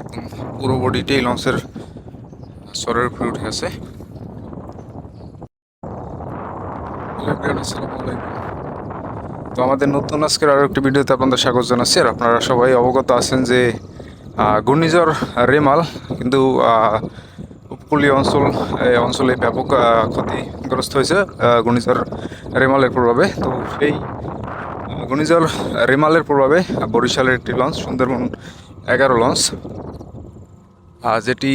একদম পুরো বডিটাই লঞ্চের সরের উপরে উঠে আছে। তো আমাদের নতুন আজকের আরও একটি ভিডিওতে আপনাদের স্বাগত জানাচ্ছি, আর আপনারা সবাই অবগত আছেন যে ঘূর্ণিঝড় রেমাল কিন্তু উপকূলীয় অঞ্চল, এই অঞ্চলে ব্যাপক ক্ষতিগ্রস্ত হয়েছে ঘূর্ণিঝড় রেমালের প্রভাবে তো সেই ঘূর্ণিঝড় রেমালের প্রভাবে বরিশালের একটি লঞ্চ সুন্দরবন এগারো লঞ্চ যেটি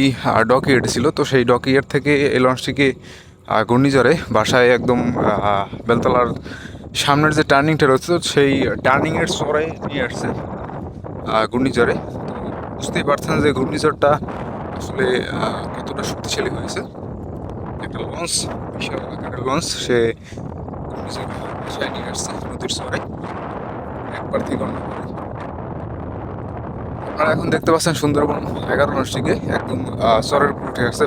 ডকিয়েট ছিল, তো সেই ডকিয়েট থেকে এই লঞ্চটিকে ঘূর্ণিঝড়ে বাসায় একদম বেলতলার সামনের যে টার্নিংটা রয়েছে সেই টার্নিংয়ের চড়াই নিয়ে আসছে ঘূর্ণিঝড়ে। তো বুঝতেই পারছেন যে ঘূর্ণিঝড়টা আসলে কতটা শক্তিশালী হয়েছে। একটা লঞ্চ বিশাল একটা লঞ্চ সে ঘূর্ণিঝড় বাসায় নিয়ে আসছে নদীর চড়ে একবার থেকে অন্য। আপনারা এখন দেখতে পাচ্ছেন সুন্দরবন এগারো লঞ্চটিকে একদম চরের উপর উঠে আসছে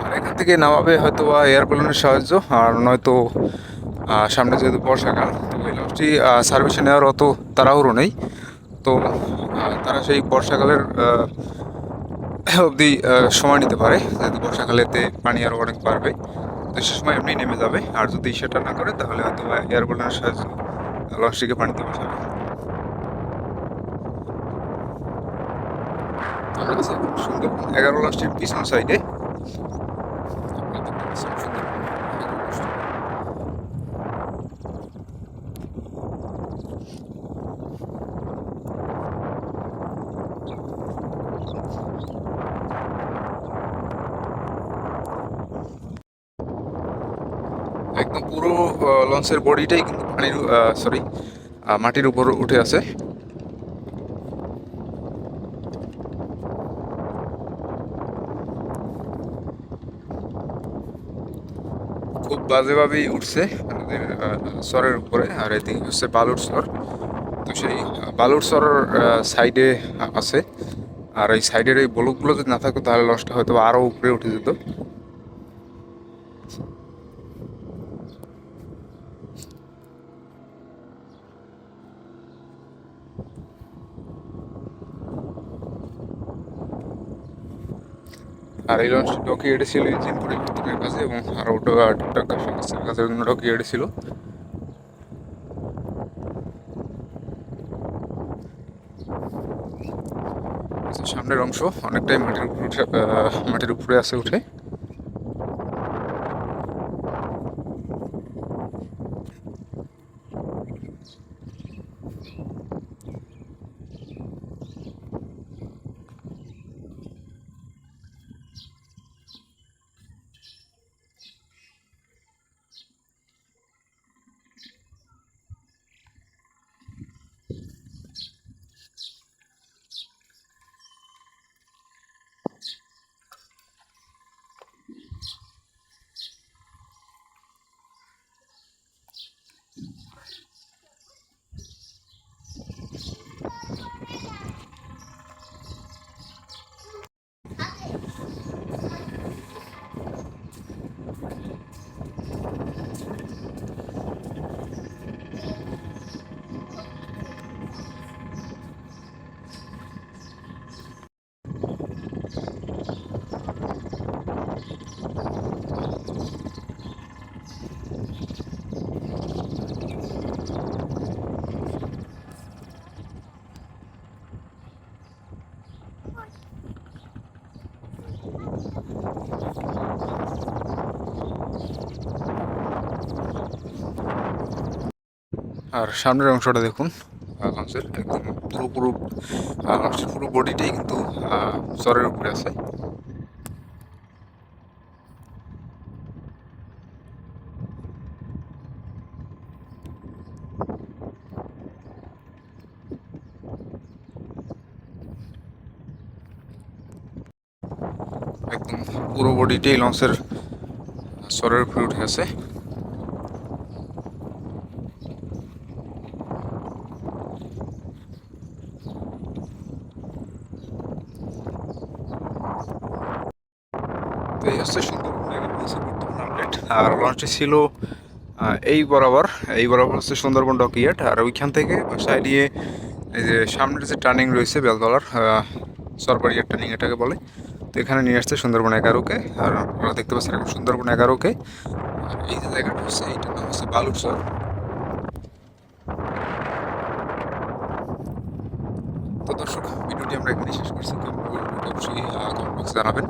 আর এখান থেকে নামাবে হয়তো বা এয়ার ব্যালনের সাহায্য, আর নয়তো সামনে যেহেতু বর্ষাকাল, তো এই লঞ্চটি সার্ভিসে নেওয়ার অত তাড়াহুড়ো নেই। তো তারা সেই বর্ষাকালের অবধি সময় নিতে পারে, যেহেতু বর্ষাকালেতে পানি আরও অনেক বাড়বে। তো সময় এমনি নেমে যাবে। আর যদি সেটা না করে, তাহলে হয়তো এয়ার ব্যালনের সাহায্যে লঞ্চটিকে পানিতে বসাবে সুন্দরবন এগারো লঞ্চটির পিছন সাইডে আপনারা দেখতে পাচ্ছেন সুন্দরবন এগারো লঞ্চটি। একদম পুরো লঞ্চের বডিটাই কিন্তু পানির সরি মাটির উপর উঠে আছে। খুব বাজেভাবেই উঠছে আমাদের সরের উপরে, আর এদিকে হচ্ছে বালুর সর। তো সেই বালুর সর সাইডে আছে। আর এই সাইডের এই বলকগুলো যদি না থাকতো, তাহলে লঞ্চটা হয়তো আরও উপরে উঠে যেত। আর এই লঞ্চটি ডকিয়েটে ছিল ইঞ্জিন পরিবর্তনের কাছে এবং আরও টুকটাক সমস্যার কাছে ডকিয়েটে ছিল আচ্ছা, সামনের অংশ অনেকটাই মাটির উপরে মাটির উপরে আছে উঠে। আর সামনের অংশটা দেখুন। লঞ্চের একদম পুরো পুরো লঞ্চের পুরো বডিটাই কিন্তু চরের উপরে আছে। একদম পুরো বডিটাই লঞ্চের চরের উপরে উঠে আছে। তো এই হচ্ছে সুন্দরবন বর্তমান আপডেট আর লঞ্চটি ছিল এই বরাবর এই বরাবর হচ্ছে সুন্দরবন ডকিয়াট আর ওইখান থেকে বাসায় নিয়ে এই যে সামনের যে টার্নিং রয়েছে বেলতলার সরবারিয়ার টার্নিং এটাকে বলে, তো এখানে নিয়ে আসছে সুন্দরবন এগারোকে। আর আপনারা দেখতে পাচ্ছেন এখন সুন্দরবন এগারোকে। আর এই যে জায়গাটা হচ্ছে, এইটার নাম হচ্ছে বালুরচর। তো দর্শক, ভিডিওটি আমরা এখানে শেষ করছি। কেমন অবশ্যই কমেন্ট বক্সে জানাবেন।